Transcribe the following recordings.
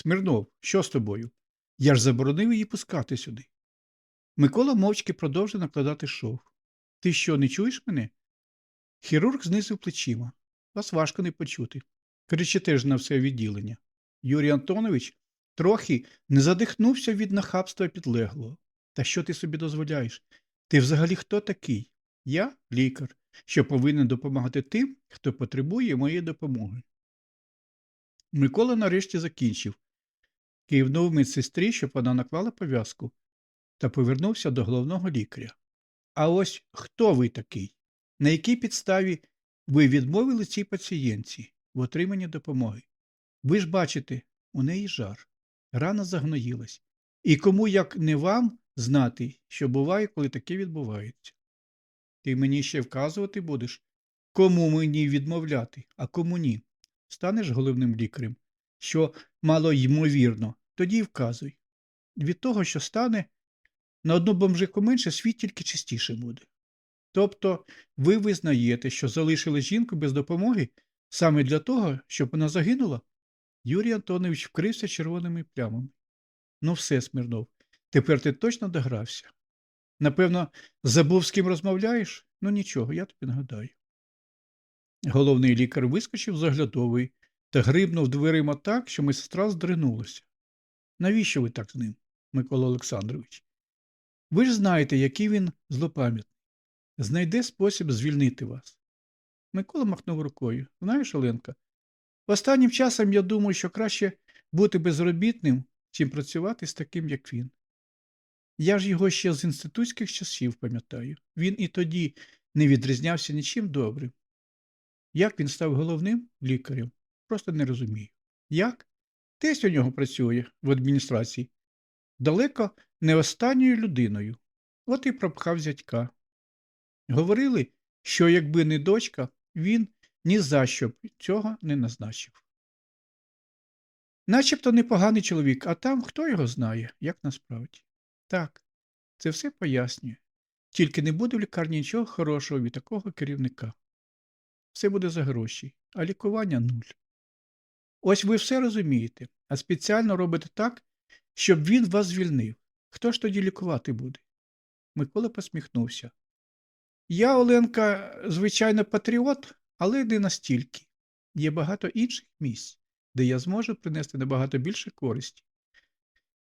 Смирнов, що з тобою? Я ж заборонив її пускати сюди. Микола мовчки продовжив накладати шов. Ти що, не чуєш мене? Хірург знизив плечима. Вас важко не почути. Кричите ж на все відділення. Юрій Антонович трохи не задихнувся від нахабства підлеглого. Та що ти собі дозволяєш? Ти взагалі хто такий? Я лікар, що повинен допомагати тим, хто потребує моєї допомоги. Микола нарешті закінчив. Кивнув медсестрі, щоб вона наклала пов'язку, та повернувся до головного лікаря. А ось хто ви такий? На якій підставі ви відмовили цій пацієнтці в отриманні допомоги? Ви ж бачите, у неї жар, рана загноїлась. І кому, як не вам, знати, що буває, коли таке відбувається. Ти мені ще вказувати будеш, кому мені відмовляти, а кому ні. Станеш головним лікарем, що мало ймовірно, тоді й вказуй. Від того, що стане, на одну бомжику менше світ тільки чистіше буде. Тобто ви визнаєте, що залишили жінку без допомоги саме для того, щоб вона загинула? Юрій Антонович вкрився червоними плямами. Ну все, Смирнов, тепер ти точно догрався. Напевно, забув, з ким розмовляєш? Ну нічого, я тобі нагадаю. Головний лікар вискочив з оглядової та грибнув дверима так, що медсестра здринулася. Навіщо ви так з ним, Микола Олександрович? Ви ж знаєте, який він злопам'ятний. Знайде спосіб звільнити вас. Микола махнув рукою. Знаєш, Оленка, останнім часом я думаю, що краще бути безробітним, чим працювати з таким, як він. Я ж його ще з інститутських часів пам'ятаю. Він і тоді не відрізнявся нічим добрим. Як він став головним лікарем, просто не розумію. Як? Тесть у нього працює в адміністрації. Далеко не останньою людиною. От і пропхав зятька. Говорили, що якби не дочка, він ні за що б цього не назначив. Начебто непоганий чоловік, а там хто його знає, як насправді. Так, це все пояснює. Тільки не буде в лікарні нічого хорошого від такого керівника. Все буде за гроші, а лікування нуль. Ось ви все розумієте, а спеціально робите так, щоб він вас звільнив. Хто ж тоді лікувати буде? Микола посміхнувся. Я, Оленка, звичайно, патріот, але не настільки. Є багато інших місць, де я зможу принести набагато більше користі.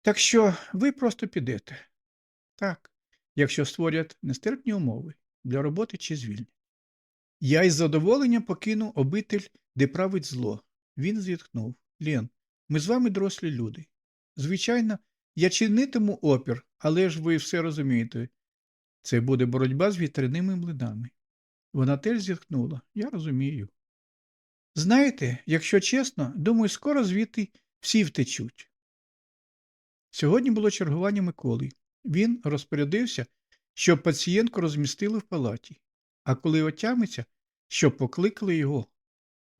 Так що ви просто підете. Так, якщо створять нестерпні умови для роботи чи звільнення. Я із задоволенням покину обитель, де править зло. Він зітхнув. Лен, ми з вами дорослі люди. Звичайно, я чинитиму опір, але ж ви все розумієте. Це буде боротьба з вітряними млинами. Вона теж зітхнула. Я розумію. Знаєте, якщо чесно, думаю, скоро звідти всі втечуть. Сьогодні було чергування Миколи. Він розпорядився, щоб пацієнтку розмістили в палаті, а коли отямиться, щоб покликали його.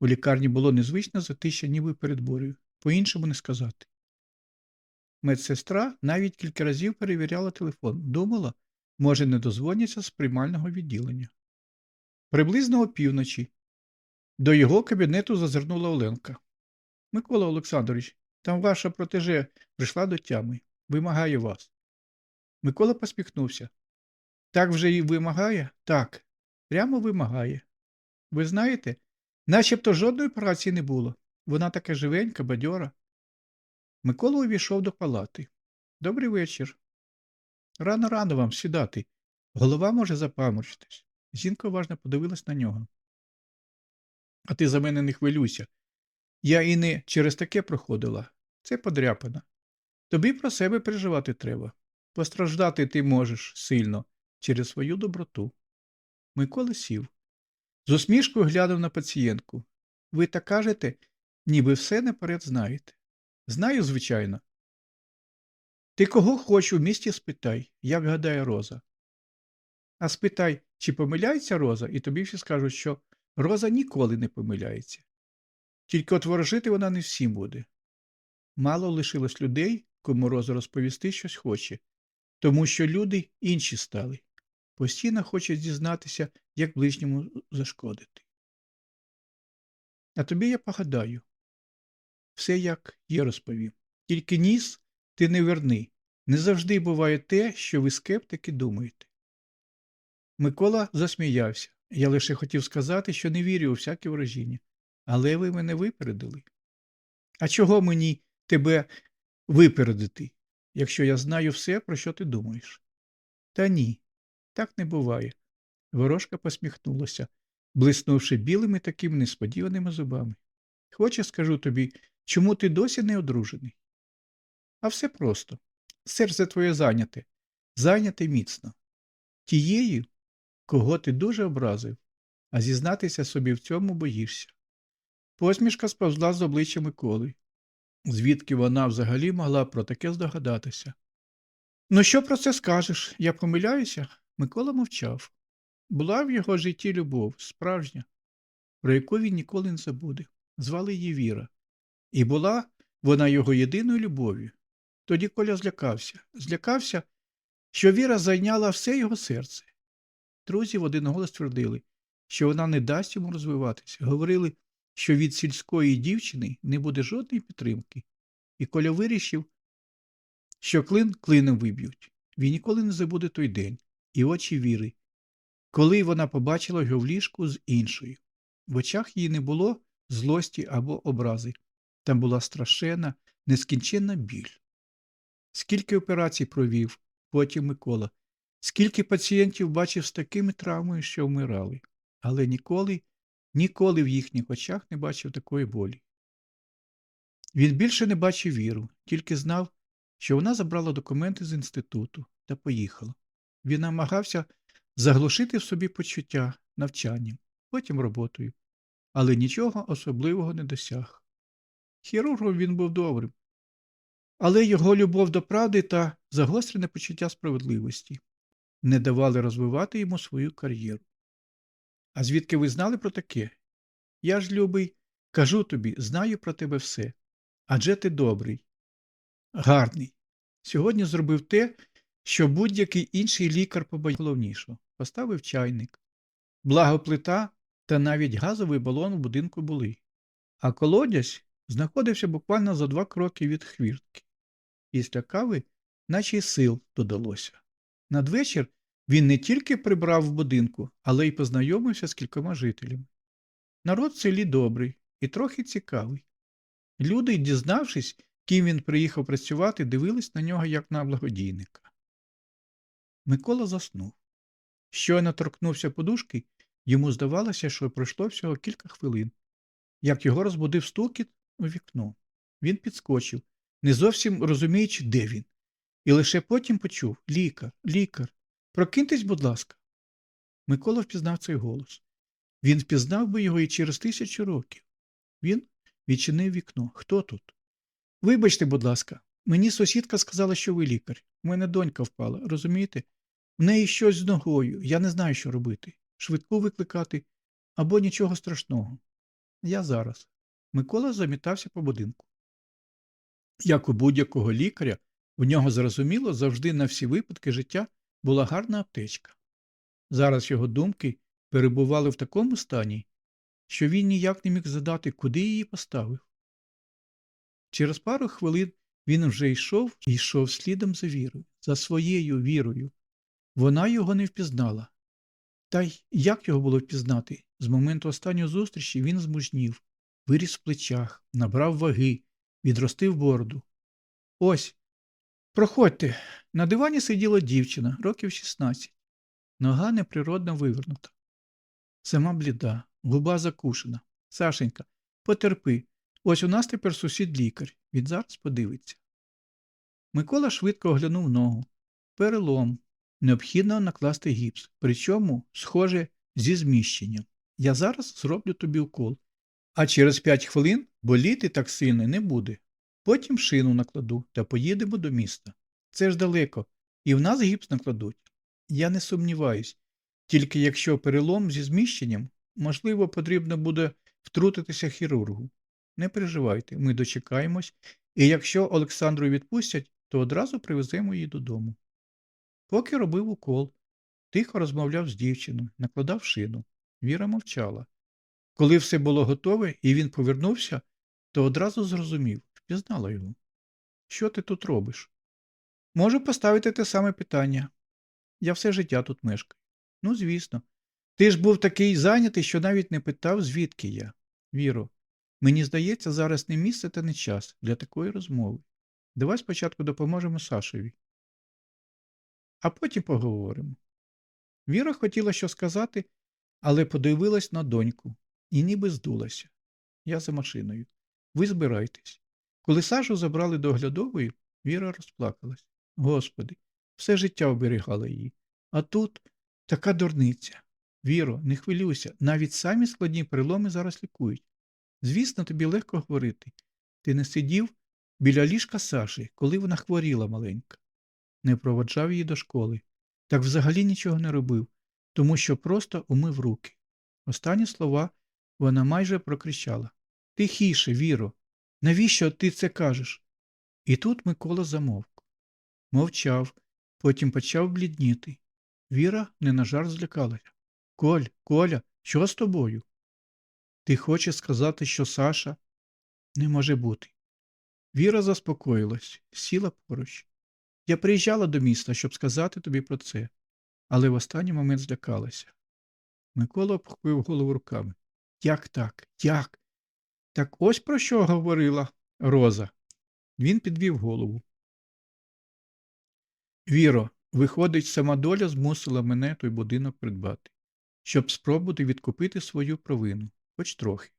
У лікарні було незвичне затища, ніби перед борею, по-іншому не сказати. Медсестра навіть кілька разів перевіряла телефон, думала, може, не дозвоняться з приймального відділення. Приблизно опівночі до його кабінету зазирнула Оленка. Микола Олександрович, там ваша протеже прийшла до тями. Вимагає вас. Микола посміхнувся. Так вже і вимагає? Так, прямо вимагає. Ви знаєте, начебто жодної праці не було. Вона така живенька, бадьора. Микола увійшов до палати. Добрий вечір. Рано рано вам сідати. Голова може запаморочитись. Жінка уважно подивилась на нього. А ти за мене не хвилюйся. Я і не через таке проходила. Це подряпана. Тобі про себе переживати треба. Постраждати ти можеш сильно через свою доброту. Микола сів. З усмішкою глянув на пацієнтку. Ви так кажете, ніби все наперед знаєте. Знаю, звичайно. Ти кого хоч у місті спитай, як гадає Роза. А спитай, чи помиляється Роза, і тобі всі скажуть, що Роза ніколи не помиляється. Тільки от ворожити вона не всім буде. Мало лишилось людей, кому Роза розповісти щось хоче, тому що люди інші стали. Постійно хочуть дізнатися, як ближньому зашкодити. А тобі я погадаю. Все як є розповім. Тільки ніс ти не верни. Не завжди буває те, що ви скептики думаєте. Микола засміявся. Я лише хотів сказати, що не вірю у всяке вражіння. Але ви мене випередили. А чого мені тебе випередити, якщо я знаю все, про що ти думаєш? Та ні, так не буває. Ворожка посміхнулася, блиснувши білими такими несподіваними зубами. Хочеш, скажу тобі, чому ти досі не одружений? А все просто. Серце твоє зайняте, зайняте міцно. Тією, кого ти дуже образив, а зізнатися собі в цьому боїшся. Посмішка сповзла з обличчя Миколи. Звідки вона взагалі могла про таке здогадатися? Ну, що про це скажеш? Я помиляюся? Микола мовчав. Була в його житті любов, справжня, про яку він ніколи не забуде. Звали її Віра. І була вона його єдиною любов'ю. Тоді Коля злякався. Злякався, що Віра зайняла все його серце. Друзі в один голос твердили, що вона не дасть йому розвиватися. Говорили, що від сільської дівчини не буде жодної підтримки. І Коля вирішив, що клин клином виб'ють. Він ніколи не забуде той день і очі віри, коли вона побачила його в ліжку з іншою. В очах її не було злості або образи. Там була страшенна, нескінченна біль. Скільки операцій провів, потім Микола, скільки пацієнтів бачив з такими травмами, що вмирали, але ніколи, ніколи в їхніх очах не бачив такої болі. Він більше не бачив віру, тільки знав, що вона забрала документи з інституту та поїхала. Він намагався заглушити в собі почуття навчанням, потім роботою, але нічого особливого не досяг. Хірургом він був добрим, але його любов до правди та загострене почуття справедливості не давали розвивати йому свою кар'єру. А звідки ви знали про таке? Я ж, любий, кажу тобі, знаю про тебе все. Адже ти добрий, гарний. Сьогодні зробив те, що будь-який інший лікар побоїв головнішого. Поставив чайник. Благо плита та навіть газовий балон у будинку були. А колодязь знаходився буквально за два кроки від хвіртки. Після кави, наче й сил додалося. Надвечір він не тільки прибрав в будинку, але й познайомився з кількома жителями. Народ в селі добрий і трохи цікавий. Люди, дізнавшись, ким він приїхав працювати, дивились на нього як на благодійника. Микола заснув. Щойно торкнувся подушки, йому здавалося, що пройшло всього кілька хвилин. Як його розбудив стукіт у вікно. Він підскочив, не зовсім розуміючи, де він, і лише потім почув лікар, лікар, прокиньтесь, будь ласка. Микола впізнав цей голос. Він впізнав би його і через тисячу років. Він відчинив вікно. Хто тут? Вибачте, будь ласка, мені сусідка сказала, що ви лікар. У мене донька впала, розумієте? В неї щось з ногою, я не знаю, що робити. Швидку викликати або нічого страшного. Я зараз. Микола замітався по будинку. Як у будь-якого лікаря, у нього зрозуміло завжди на всі випадки життя була гарна аптечка. Зараз його думки перебували в такому стані, що він ніяк не міг задати, куди її поставив. Через пару хвилин він вже йшов і йшов слідом за вірою, за своєю вірою. Вона його не впізнала. Та й як його було впізнати? З моменту останньої зустрічі він змужнів, виріс в плечах, набрав ваги, відростив бороду. Ось. Проходьте. На дивані сиділа дівчина, років 16. Нога неприродно вивернута. Сама бліда, губа закушена. Сашенька, потерпи. Ось у нас тепер сусід лікар. Він зараз подивиться. Микола швидко оглянув ногу. Перелом. Необхідно накласти гіпс, причому, схоже, зі зміщенням. Я зараз зроблю тобі укол. А через п'ять хвилин боліти так сильно не буде. Потім шину накладу та поїдемо до міста. Це ж далеко, і в нас гіпс накладуть. Я не сумніваюсь, тільки якщо перелом зі зміщенням, можливо, потрібно буде втрутитися хірургу. Не переживайте, ми дочекаємось, і якщо Олександру відпустять, то одразу привеземо її додому. Поки робив укол, тихо розмовляв з дівчиною, накладав шину. Віра мовчала. Коли все було готове і він повернувся, то одразу зрозумів, впізнала його. що ти тут робиш? Можу поставити те саме питання. Я все життя тут мешкаю. Ну, звісно. Ти ж був такий зайнятий, що навіть не питав, звідки я. Віро, мені здається, зараз не місце та не час для такої розмови. Давай спочатку допоможемо Сашеві. А потім поговоримо. Віра хотіла що сказати, але подивилась на доньку і ніби здулася. Я за машиною. Ви збирайтесь. Коли Сашу забрали до оглядової, Віра розплакалась. Господи, все життя оберігала її. А тут така дурниця. Віро, не хвилюйся, навіть самі складні переломи зараз лікують. Звісно, тобі легко говорити. Ти не сидів біля ліжка Саші, коли вона хворіла маленька. Не проводжав її до школи. Так взагалі нічого не робив, тому що просто умив руки. Останні слова вона майже прокричала. Тихіше, Віро, навіщо ти це кажеш? І тут Микола замовк. Мовчав, потім почав блідніти. Віра не на жарт злякалася. Коль, Коля, що з тобою? Ти хочеш сказати, що Саша не може бути. Віра заспокоїлась, сіла поруч. Я приїжджала до міста, щоб сказати тобі про це, але в останній момент злякалася. Микола обхопив голову руками. Як так? Як? Так ось про що говорила Роза. Він підвів голову. Віро, виходить, сама доля змусила мене той будинок придбати, щоб спробувати відкупити свою провину, хоч трохи.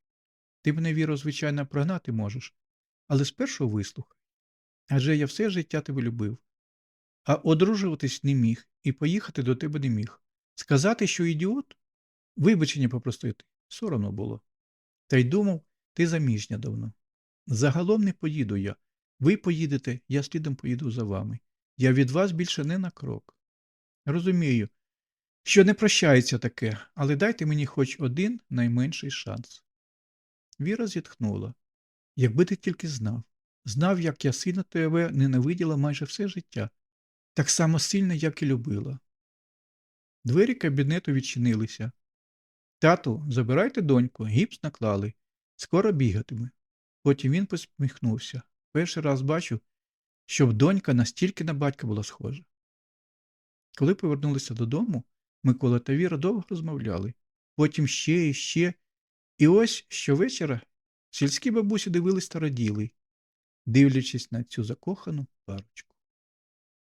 Ти мене, Віро, звичайно, прогнати можеш, але спершу вислухай. Адже я все життя тебе любив, а одружуватись не міг і поїхати до тебе не міг. Сказати, що ідіот, вибачення попросити, соромно було. Та й думав, ти заміжня давно. Загалом не поїду я. Ви поїдете, я слідом поїду за вами. Я від вас більше не на крок. Розумію, що не прощається таке, але дайте мені хоч один найменший шанс. Віра зітхнула. Якби ти тільки знав, знав, як я сильно тебе ненавиділа майже все життя, так само сильно, як і любила. Двері кабінету відчинилися. Тату, забирайте доньку, гіпс наклали. Скоро бігатиме. Потім він посміхнувся. Перший раз бачу, щоб донька настільки на батька була схожа. Коли повернулися додому, Микола та Віра довго розмовляли, потім ще і ще. І ось щовечора сільські бабусі дивились та раділи, дивлячись на цю закохану парочку.